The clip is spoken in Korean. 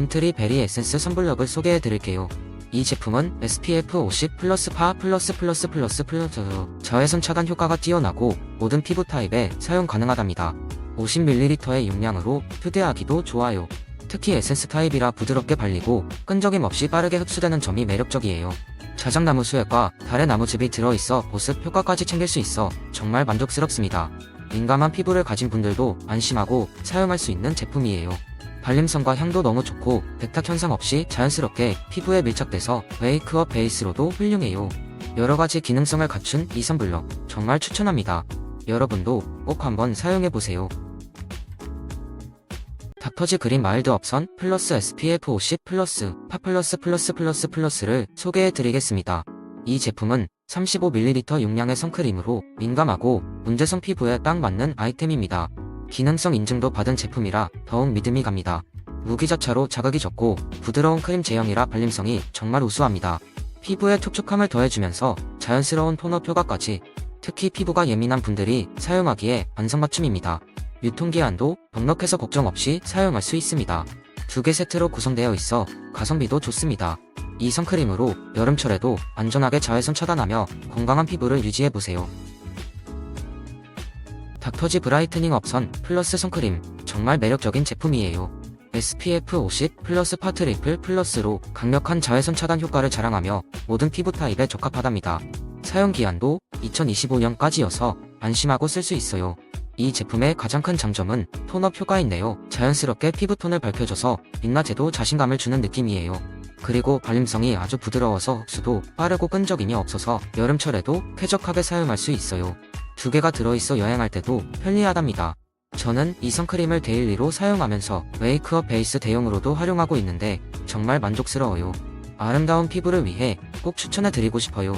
돔트리 베리 에센스 선블럭을 소개해 드릴게요. 이 제품은 SPF 50 플러스 파 플러스 플러스 플러스 플러스 자외선 차단 효과가 뛰어나고 모든 피부 타입에 사용 가능하답니다. 50ml의 용량으로 휴대하기도 좋아요. 특히 에센스 타입이라 부드럽게 발리고 끈적임 없이 빠르게 흡수되는 점이 매력적이에요. 자작나무 수액과 달의 나무즙이 들어있어 보습 효과까지 챙길 수 있어 정말 만족스럽습니다. 민감한 피부를 가진 분들도 안심하고 사용할 수 있는 제품이에요. 발림성과 향도 너무 좋고 백탁 현상 없이 자연스럽게 피부에 밀착돼서 웨이크업 베이스로도 훌륭해요. 여러가지 기능성을 갖춘 이 선블럭 정말 추천합니다. 여러분도 꼭 한번 사용해보세요. 닥터지 그린 마일드 업선 플러스 SPF 50 플러스 파 플러스 플러스 플러스 플러스를 소개해 드리겠습니다. 이 제품은 35ml 용량의 선크림으로 민감하고 문제성 피부에 딱 맞는 아이템입니다. 기능성 인증도 받은 제품이라 더욱 믿음이 갑니다. 무기자차로 자극이 적고 부드러운 크림 제형이라 발림성이 정말 우수합니다. 피부에 촉촉함을 더해주면서 자연스러운 톤업 효과까지 특히 피부가 예민한 분들이 사용하기에 안성맞춤입니다. 유통기한도 넉넉해서 걱정 없이 사용할 수 있습니다. 두 개 세트로 구성되어 있어 가성비도 좋습니다. 이 선크림으로 여름철에도 안전하게 자외선 차단하며 건강한 피부를 유지해보세요. 닥터지 브라이트닝 업선 플러스 선크림 정말 매력적인 제품이에요. SPF 50 플러스 파트리플 플러스로 강력한 자외선 차단 효과를 자랑하며 모든 피부 타입에 적합하답니다. 사용 기한도 2025년까지여서 안심하고 쓸 수 있어요. 이 제품의 가장 큰 장점은 톤업 효과인데요. 자연스럽게 피부톤을 밝혀줘서 민낯에도 자신감을 주는 느낌이에요. 그리고 발림성이 아주 부드러워서 흡수도 빠르고 끈적임이 없어서 여름철에도 쾌적하게 사용할 수 있어요. 두 개가 들어있어 여행할 때도 편리하답니다. 저는 이 선크림을 데일리로 사용하면서 웨이크업 베이스 대용으로도 활용하고 있는데 정말 만족스러워요. 아름다운 피부를 위해 꼭 추천해 드리고 싶어요.